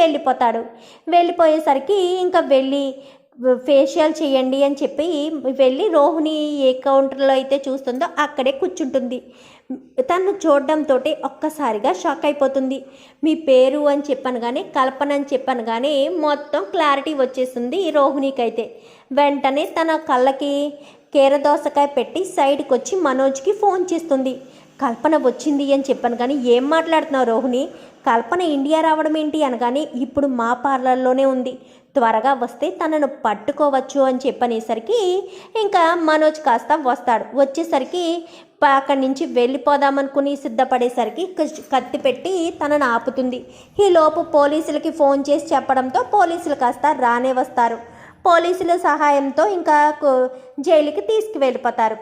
వెళ్ళిపోతాడు. వెళ్ళిపోయేసరికి ఇంకా వెళ్ళి ఫేషియల్ చేయండి అని చెప్పి వెళ్ళి రోహిణి ఏ కౌంటర్లో అయితే చూస్తుందో అక్కడే కూర్చుంటుంది. తను చూడడంతో ఒక్కసారిగా షాక్ అయిపోతుంది. మీ పేరు అని చెప్పాను కానీ కల్పన అని చెప్పాను కానీ మొత్తం క్లారిటీ వచ్చేస్తుంది రోహిణికి అయితే వెంటనే తన కళ్ళకి కీరదోసకాయ పెట్టి సైడ్కి వచ్చి మనోజ్కి ఫోన్ చేస్తుంది. కల్పన వచ్చింది అని చెప్పాను కానీ ఏం మాట్లాడుతున్నావు రోహిణి? కల్పన ఇండియా రావడం ఏంటి అనగానే ఇప్పుడు మా పార్లర్లోనే ఉంది. త్వరగా వస్తే తనను పట్టుకోవచ్చు అని చెప్పనేసరికి ఇంకా మనోజ్ కాస్త వస్తాడు. వచ్చేసరికి అక్కడి నుంచి వెళ్ళిపోదామనుకుని సిద్ధపడేసరికి కత్తి పెట్టి తనను ఆపుతుంది. ఈ లోపు పోలీసులకి ఫోన్ చేసి చెప్పడంతో పోలీసులు కాస్త రానే వస్తారు. పోలీసుల సహాయంతో ఇంకా జైలుకి తీసుకువెళ్ళిపోతారు.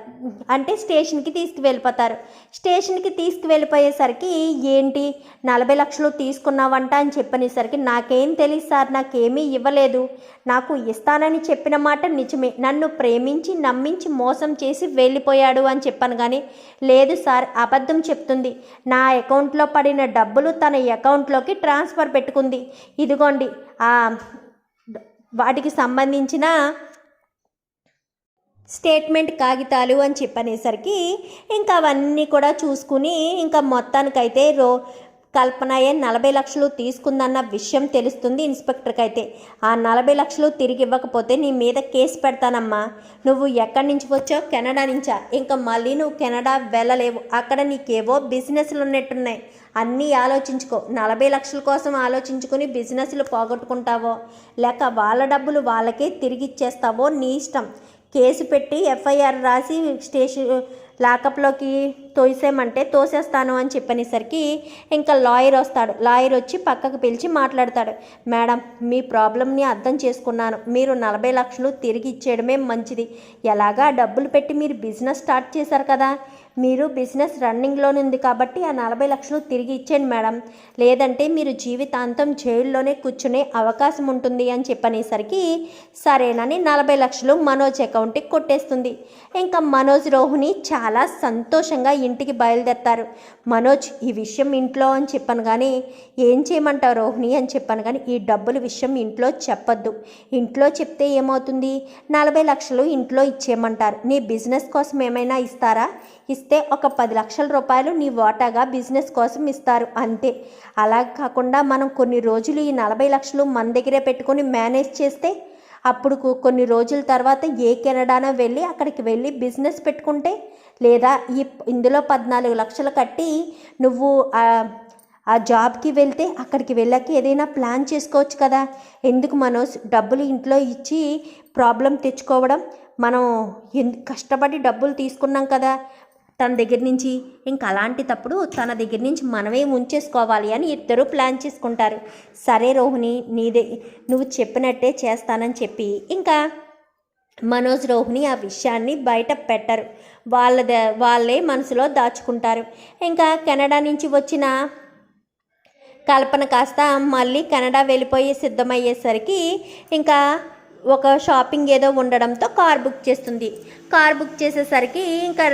అంటే స్టేషన్కి తీసుకువెళ్ళిపోతారు. స్టేషన్కి తీసుకువెళ్ళిపోయేసరికి ఏంటి నలభై లక్షలు తీసుకున్నావంట అని చెప్పనేసరికి నాకేం తెలియదు సార్ నాకేమీ ఇవ్వలేదు. నాకు ఇస్తానని చెప్పిన మాట నిజమే. నన్ను ప్రేమించి నమ్మించి మోసం చేసి వెళ్ళిపోయాడు అని చెప్పాను కానీ లేదు సార్ అబద్ధం చెప్తుంది. నా అకౌంట్లో పడిన డబ్బులు తన అకౌంట్లోకి ట్రాన్స్ఫర్ పెట్టుకుంది. ఇదిగోండి వాటికి సంబంధించిన స్టేట్మెంట్ కాగితాలు అని చెప్పనేసరికి ఇంకా అవన్నీ కూడా చూసుకుని ఇంకా మొత్తానికైతే రో కల్పనయే నలభై లక్షలు తీసుకుందన్న విషయం తెలుస్తుంది ఇన్స్పెక్టర్కి అయితే ఆ నలభై లక్షలు తిరిగి ఇవ్వకపోతే నీ మీద కేసు పెడతానమ్మా. నువ్వు ఎక్కడి నుంచి వచ్చావు? కెనడా నుంచా? ఇంకా మళ్ళీ నువ్వు కెనడా వెళ్ళలేవు. అక్కడ నీకేవో బిజినెస్లు ఉన్నట్టున్నాయి అన్నీ ఆలోచించుకో. నలభై లక్షల కోసం ఆలోచించుకుని బిజినెస్లు పోగొట్టుకుంటావో? లేక వాళ్ళ డబ్బులు వాళ్ళకే తిరిగి ఇచ్చేస్తావో నీ ఇష్టం. కేసు పెట్టి ఎఫ్ఐఆర్ రాసి స్టేషన్ లాకప్లోకి తోసేమంటే తోసేస్తాను అని చెప్పనేసరికి ఇంకా లాయర్ వస్తాడు. లాయర్ వచ్చి పక్కకు పిలిచి మాట్లాడతాడు. మేడం మీ ప్రాబ్లమ్ని అర్థం చేసుకున్నాను. మీరు నలభై లక్షలు తిరిగి ఇచ్చేయడమే మంచిది. ఎలాగా డబ్బులు పెట్టి మీరు బిజినెస్ స్టార్ట్ చేశారు కదా? మీరు బిజినెస్ రన్నింగ్లోనే ఉంది కాబట్టి ఆ నలభై లక్షలు తిరిగి ఇచ్చేయండి మేడం. లేదంటే మీరు జీవితాంతం జైల్లోనే కూర్చునే అవకాశం ఉంటుంది అని చెప్పనేసరికి సరేనని నలభై లక్షలు మనోజ్ అకౌంట్కి కొట్టేస్తుంది. ఇంకా మనోజ్ రోహిణి చాలా సంతోషంగా ఇంటికి బయలుదేరతారు. మనోజ్ ఈ విషయం ఇంట్లో అని చెప్పాను కానీ ఏం చేయమంటావు రోహిణి అని చెప్పాను కానీ ఈ డబ్బుల విషయం ఇంట్లో చెప్పొద్దు. ఇంట్లో చెప్తే ఏమవుతుంది? నలభై లక్షలు ఇంట్లో ఇచ్చేయమంటారు. నీ బిజినెస్ కోసం ఏమైనా ఇస్తారా? ఇస్తే ఒక పది లక్షల రూపాయలు నీ వాటాగా బిజినెస్ కోసం ఇస్తారు అంతే. అలా కాకుండా మనం కొన్ని రోజులు ఈ నలభై లక్షలు మన దగ్గరే పెట్టుకొని మేనేజ్ చేస్తే అప్పుడు కొన్ని రోజుల తర్వాత ఏ కెనడానో వెళ్ళి అక్కడికి వెళ్ళి బిజినెస్ పెట్టుకుంటే లేదా ఈ ఇందులో పద్నాలుగు లక్షలు కట్టి నువ్వు ఆ, జాబ్కి వెళ్తే అక్కడికి వెళ్ళాక ఏదైనా ప్లాన్ చేసుకోవచ్చు కదా. ఎందుకు మనం డబ్బులు ఇంట్లో ఇచ్చి ప్రాబ్లం తెచ్చుకోవడం మనం ఎందు కష్టపడి డబ్బులు తీసుకున్నాం కదా. తన దగ్గర నుంచి ఇంకా అలాంటి తప్పుడు తన దగ్గర నుంచి మనమే ఉంచేసుకోవాలి అని ఇద్దరు ప్లాన్ చేసుకుంటారు. సరే రోహిణి నీదే నువ్వు చెప్పినట్టే చేస్తానని చెప్పి ఇంకా మనోజ్ రోహిణి ఆ విషయాన్ని బయట పెట్టరు. వాళ్ళ వాళ్ళే మనసులో దాచుకుంటారు. ఇంకా కెనడా నుంచి వచ్చిన కల్పన కాస్త మళ్ళీ కెనడా వెళ్ళిపోయి సిద్ధమయ్యేసరికి ఇంకా ఒక షాపింగ్ ఏదో ఉండడంతో కార్ బుక్ చేస్తుంది. కార్ బుక్ చేసేసరికి ఇంకా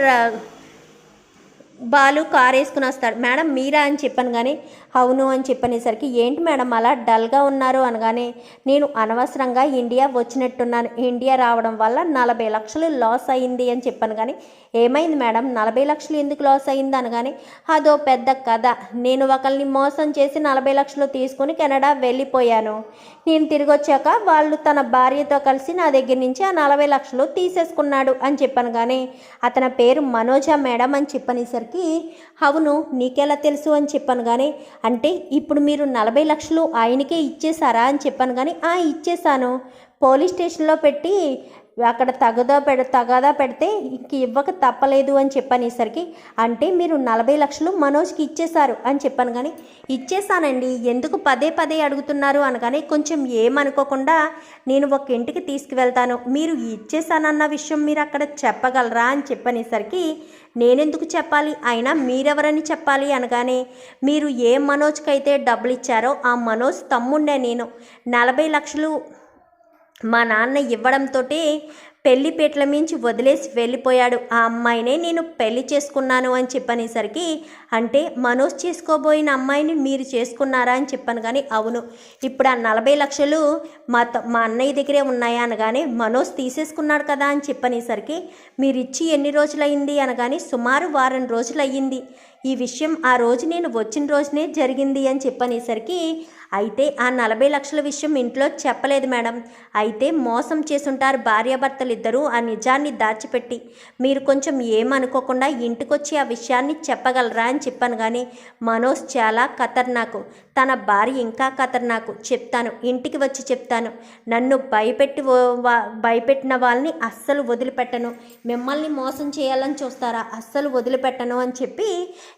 బాలు కార్ వేసుకుని వస్తాడు. మేడం మీరా? అని చెప్పాను కానీ అవును అని చెప్పనేసరికి ఏంటి మేడం అలా డల్గా ఉన్నారు? అనగానే నేను అనవసరంగా ఇండియా వచ్చినట్టున్నాను. ఇండియా రావడం వల్ల నలభై లక్షలు లాస్ అయింది అని చెప్పాను కానీ ఏమైంది మేడం? నలభై లక్షలు ఎందుకు లాస్ అయింది? అనగానే అదో పెద్ద కథ. నేను ఒకరిని మోసం చేసి నలభై లక్షలు తీసుకుని కెనడా వెళ్ళిపోయాను. నేను తిరిగి వచ్చాక వాళ్ళు తన భార్యతో కలిసి నా దగ్గర నుంచి ఆ నలభై లక్షలు తీసేసుకున్నాడు అని చెప్పాను కానీ అతని పేరు మనోజ మేడం అని చెప్పనేసరికి అవును నీకెలా తెలుసు? అని చెప్పాను కానీ అంటే ఇప్పుడు మీరు నలభై లక్షలు ఆయనకే ఇచ్చేశారా అని చెప్పాను కానీ ఆ ఇచ్చేసాను పోలీస్ స్టేషన్లో పెట్టి అక్కడ తగదా పెడ తగదా పెడితే ఇంక ఇవ్వక తప్పలేదు అని చెప్పనేసరికి అంటే మీరు నలభై లక్షలు మనోజ్కి ఇచ్చేశారు అని చెప్పాను కానీ ఇచ్చేసానండి ఎందుకు పదే పదే అడుగుతున్నారు అనగానే కొంచెం ఏమనుకోకుండా నేను ఒక ఇంటికి తీసుకువెళ్తాను. మీరు ఇచ్చేసానన్న విషయం మీరు అక్కడ చెప్పగలరా అని చెప్పనేసరికి నేనెందుకు చెప్పాలి? అయినా మీరెవరని చెప్పాలి అనగానే మీరు ఏ మనోజ్కి అయితే డబ్బులు ఇచ్చారో ఆ మనోజ్ తమ్ముండే నేను. నలభై లక్షలు మా నాన్న ఇవ్వడంతో పెళ్ళిపేట్ల మించి వదిలేసి వెళ్ళిపోయాడు. ఆ అమ్మాయినే నేను పెళ్ళి చేసుకున్నాను అని చెప్పనేసరికి అంటే మనోజ్ చేసుకోబోయిన అమ్మాయిని మీరు చేసుకున్నారా అని చెప్పాను కానీ అవును. ఇప్పుడు ఆ నలభై లక్షలు మా త- మా అన్నయ్య దగ్గరే ఉన్నాయా అనగానే మనోజ్ తీసేసుకున్నాడు కదా అని చెప్పనేసరికి మీరు ఇచ్చి ఎన్ని రోజులయ్యింది అనగానే సుమారు వారం రోజులు అయ్యింది ఈ విషయం ఆ రోజు నేను వచ్చిన రోజునే జరిగింది అని చెప్పనేసరికి అయితే ఆ నలభై లక్షల విషయం ఇంట్లో చెప్పలేదు మేడం. అయితే మోసం చేసుంటారు భార్యాభర్తలు ఇద్దరూ ఆ నిజాన్ని దాచిపెట్టి. మీరు కొంచెం ఏమనుకోకుండా ఇంటికొచ్చి ఆ విషయాన్ని చెప్పగలరా అని చెప్పాను కానీ మనోజ్ చాలా ఖతర్నాకు. తన భార్య ఇంకా ఖతర్నాకు చెప్తాను ఇంటికి వచ్చి చెప్తాను. నన్ను భయపెట్టి భయపెట్టిన వాళ్ళని అస్సలు వదిలిపెట్టను. మిమ్మల్ని మోసం చేయాలని చూస్తారా? అస్సలు వదిలిపెట్టను అని చెప్పి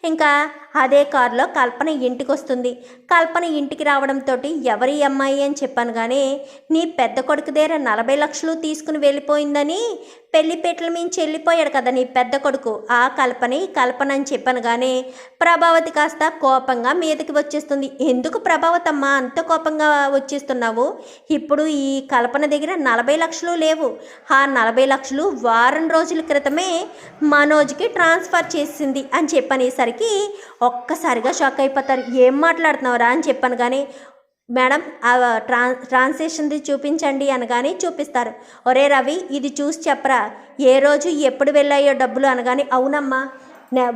ఇంకా అదే కారులో కల్పన ఇంటికి వస్తుంది కల్పన ఇంటికి రావడంతో ఎవరి అమ్మాయి అని చెప్పాను కానీ నీ పెద్ద కొడుకు దగ్గర నలభై లక్షలు తీసుకుని వెళ్ళిపోయిందని పెళ్ళిపేటల మించి వెళ్ళిపోయాడు కదా నీ పెద్ద కొడుకు. ఆ కల్పనే కల్పన అని చెప్పాను కానీ ప్రభావతి కాస్త కోపంగా మీదకి వచ్చేస్తుంది. ఎందుకు ప్రభావతమ్మ అంత కోపంగా వచ్చేస్తున్నావు? ఇప్పుడు ఈ కల్పన దగ్గర నలభై లక్షలు లేవు. ఆ నలభై లక్షలు వారం రోజుల క్రితమే మనోజ్కి ట్రాన్స్ఫర్ చేసింది అని చెప్పనేసరికి ఒక్కసారిగా షాక్ అయిపోతారు. ఏం మాట్లాడుతున్నావురా అని చెప్పాను కానీ మేడం ట్రాన్ ట్రాన్సాక్షన్ది చూపించండి అనగానే చూపిస్తారు. ఒరే రవి ఇది చూసి చెప్పరా? ఏ రోజు ఎప్పుడు వెళ్ళాయో డబ్బులు అనగానే అవునమ్మా.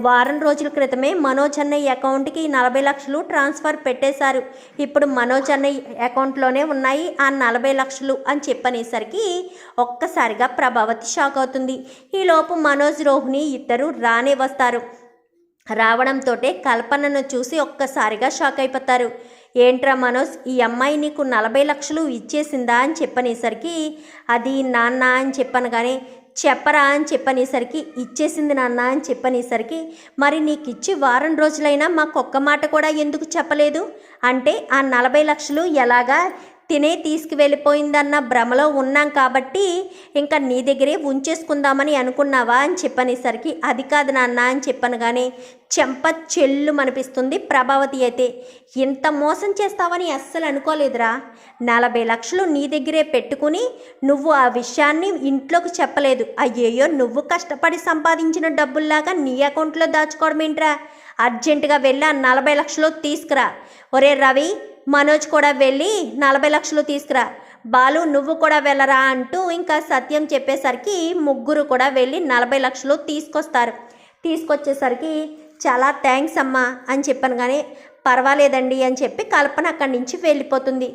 వారం రోజుల క్రితమే మనోజ్ అన్నయ్య అకౌంట్కి నలభై లక్షలు ట్రాన్స్ఫర్ పెట్టేశారు. ఇప్పుడు మనోజ్ అన్నయ్య అకౌంట్లోనే ఉన్నాయి ఆ నలభై లక్షలు అని చెప్పనేసరికి ఒక్కసారిగా ప్రభావతి షాక్ అవుతుంది. ఈలోపు మనోజ్ రోహిణి ఇద్దరు రానే వస్తారు. రావడంతోటే కల్పనను చూసి ఒక్కసారిగా షాక్ అయిపోతారు. ఏంట్రా మనోజ్ ఈ అమ్మాయి నీకు నలభై లక్షలు ఇచ్చేసిందా? అని చెప్పనేసరికి అది నాన్న అని చెప్పాను కానీ చెప్పరా అని చెప్పనేసరికి ఇచ్చేసింది నాన్న అని చెప్పనేసరికి మరి నీకు ఇచ్చి వారం రోజులైనా మాకు ఒక్క మాట కూడా ఎందుకు చెప్పలేదు? అంటే ఆ నలభై లక్షలు ఎలాగా తినే తీసుకువెళ్ళిపోయిందన్న భ్రమలో ఉన్నాం కాబట్టి ఇంకా నీ దగ్గరే ఉంచేసుకుందామని అనుకున్నావా అని చెప్పనేసరికి అది కాదు నాన్న అని చెప్పాను కానీ చెంప చెల్లు అనిపిస్తుంది ప్రభావతి అయితే. ఇంత మోసం చేస్తావని అస్సలు అనుకోలేదురా. నలభై లక్షలు నీ దగ్గరే పెట్టుకుని నువ్వు ఆ విషయాన్ని ఇంట్లోకి చెప్పలేదు. అయ్యయ్యో నువ్వు కష్టపడి సంపాదించిన డబ్బుల్లాగా నీ అకౌంట్లో దాచుకోవడం ఏంట్రా అర్జెంటుగా వెళ్ళి ఆ నలభై లక్షలు తీసుకురా. ఒరే రవి మనోజ్ కూడా వెళ్ళి నలభై లక్షలు తీసుకురా. బాలు నువ్వు కూడా వెళ్ళరా అంటూ ఇంకా సత్యం చెప్పేసరికి ముగ్గురు కూడా వెళ్ళి నలభై లక్షలు తీసుకొస్తారు. తీసుకొచ్చేసరికి చాలా థ్యాంక్స్ అమ్మా అని చెప్పాను కానీ పర్వాలేదండి అని చెప్పి కల్పన అక్కడి నుంచి వెళ్ళిపోతుంది.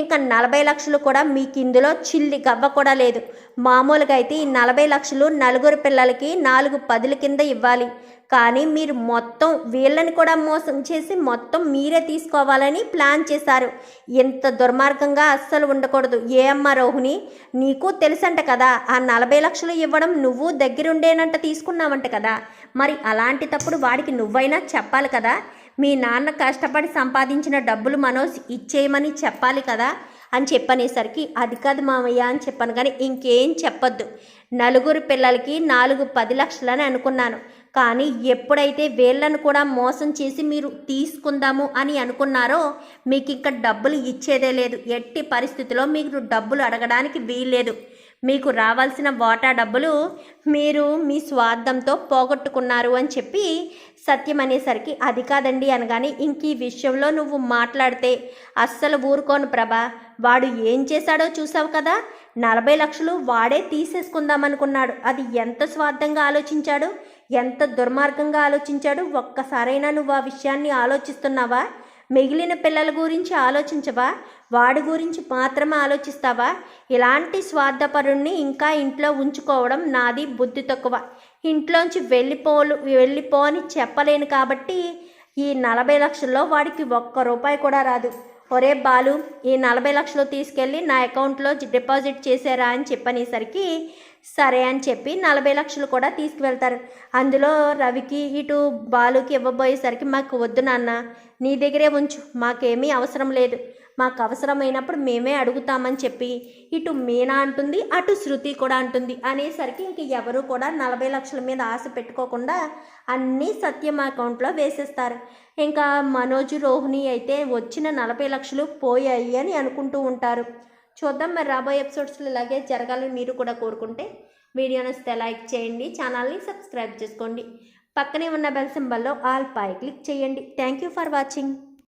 ఇంకా నలభై లక్షలు కూడా మీకు ఇందులో చిల్లి గవ్వ కూడా లేదు. మామూలుగా అయితే ఈ నలభై లక్షలు నలుగురు పిల్లలకి నాలుగు పదుల కింద ఇవ్వాలి. కానీ మీరు మొత్తం వీళ్ళని కూడా మోసం చేసి మొత్తం మీరే తీసుకోవాలని ప్లాన్ చేశారు. ఇంత దుర్మార్గంగా అస్సలు ఉండకూడదు. ఏ అమ్మ రోహిణి? నీకు తెలుసంట కదా ఆ నలభై లక్షలు ఇవ్వడం నువ్వు దగ్గరుండేనంట తీసుకున్నావంట కదా. మరి అలాంటి తప్పుడు వాడికి నువ్వైనా చెప్పాలి కదా? మీ నాన్న కష్టపడి సంపాదించిన డబ్బులు మనోజ్ ఇచ్చేయమని చెప్పాలి కదా? అని చెప్పనేసరికి అది కాదు మామయ్య అని చెప్పాను కానీ ఇంకేం చెప్పొద్దు. నలుగురు పిల్లలకి నాలుగు పది లక్షలని అనుకున్నాను. కానీ ఎప్పుడైతే వీళ్ళను కూడా మోసం చేసి మీరు తీసుకుందాము అని అనుకున్నారో మీకు ఇంకా డబ్బులు ఇచ్చేదే లేదు. ఎట్టి పరిస్థితిలో మీకు డబ్బులు అడగడానికి వీల్లేదు. మీకు రావాల్సిన వాటా డబ్బులు మీరు మీ స్వార్థంతో పోగొట్టుకున్నారు అని చెప్పి సత్యం అనేసరికి అది కాదండి అనగానే ఇంక ఈ విషయంలో నువ్వు మాట్లాడితే అస్సలు ఊరుకోను ప్రభా. వాడు ఏం చేశాడో చూసావు కదా? నలభై లక్షలు వాడే తీసేసుకుందామనుకున్నాడు. అది ఎంత స్వార్థంగా ఆలోచించాడు? ఎంత దుర్మార్గంగా ఆలోచించాడు? ఒక్కసారైనా నువ్వు ఆ విషయాన్ని ఆలోచిస్తున్నావా? మిగిలిన పిల్లల గురించి ఆలోచించవా? వాడి గురించి మాత్రమే ఆలోచిస్తావా? ఇలాంటి స్వార్థపరుణ్ణి ఇంకా ఇంట్లో ఉంచుకోవడం నాది బుద్ధి తక్కువ. ఇంట్లోంచి వెళ్ళిపోలు వెళ్ళిపో అని చెప్పలేను కాబట్టి ఈ నలభై లక్షల్లో వాడికి ఒక్క రూపాయి కూడా రాదు. ఒరే బాలు ఈ నలభై లక్షలు తీసుకెళ్ళి నా అకౌంట్లో డిపాజిట్ చేశారా అని చెప్పనేసరికి సరే అని చెప్పి నలభై లక్షలు కూడా తీసుకువెళ్తారు. అందులో రవికి ఇటు బాలుకి ఇవ్వబోయేసరికి మాకు వద్దు నాన్న నీ దగ్గరే ఉంచు మాకేమీ అవసరం లేదు. మాకు అవసరమైనప్పుడు మేమే అడుగుతామని చెప్పి ఇటు మీనా అంటుంది అటు శృతి కూడా అంటుంది. అనేసరికి ఇంక ఎవరు కూడా నలభై లక్షల మీద ఆశ పెట్టుకోకుండా అన్నీ సత్యం అకౌంట్లో వేసేస్తారు. ఇంకా మనోజ్ రోహిణి అయితే వచ్చిన నలభై లక్షలు పోయాయి అని అనుకుంటూ ఉంటారు. చూద్దాం మరి రాబోయే ఎపిసోడ్స్లో ఇలాగే జరగాలని మీరు కూడా కోరుకుంటే వీడియో నచ్చితే లైక్ చేయండి ఛానల్ని సబ్స్క్రైబ్ చేసుకోండి. పక్కనే ఉన్న బెల్ సింబల్లో ఆల్ పై క్లిక్ చేయండి. Thank you for watching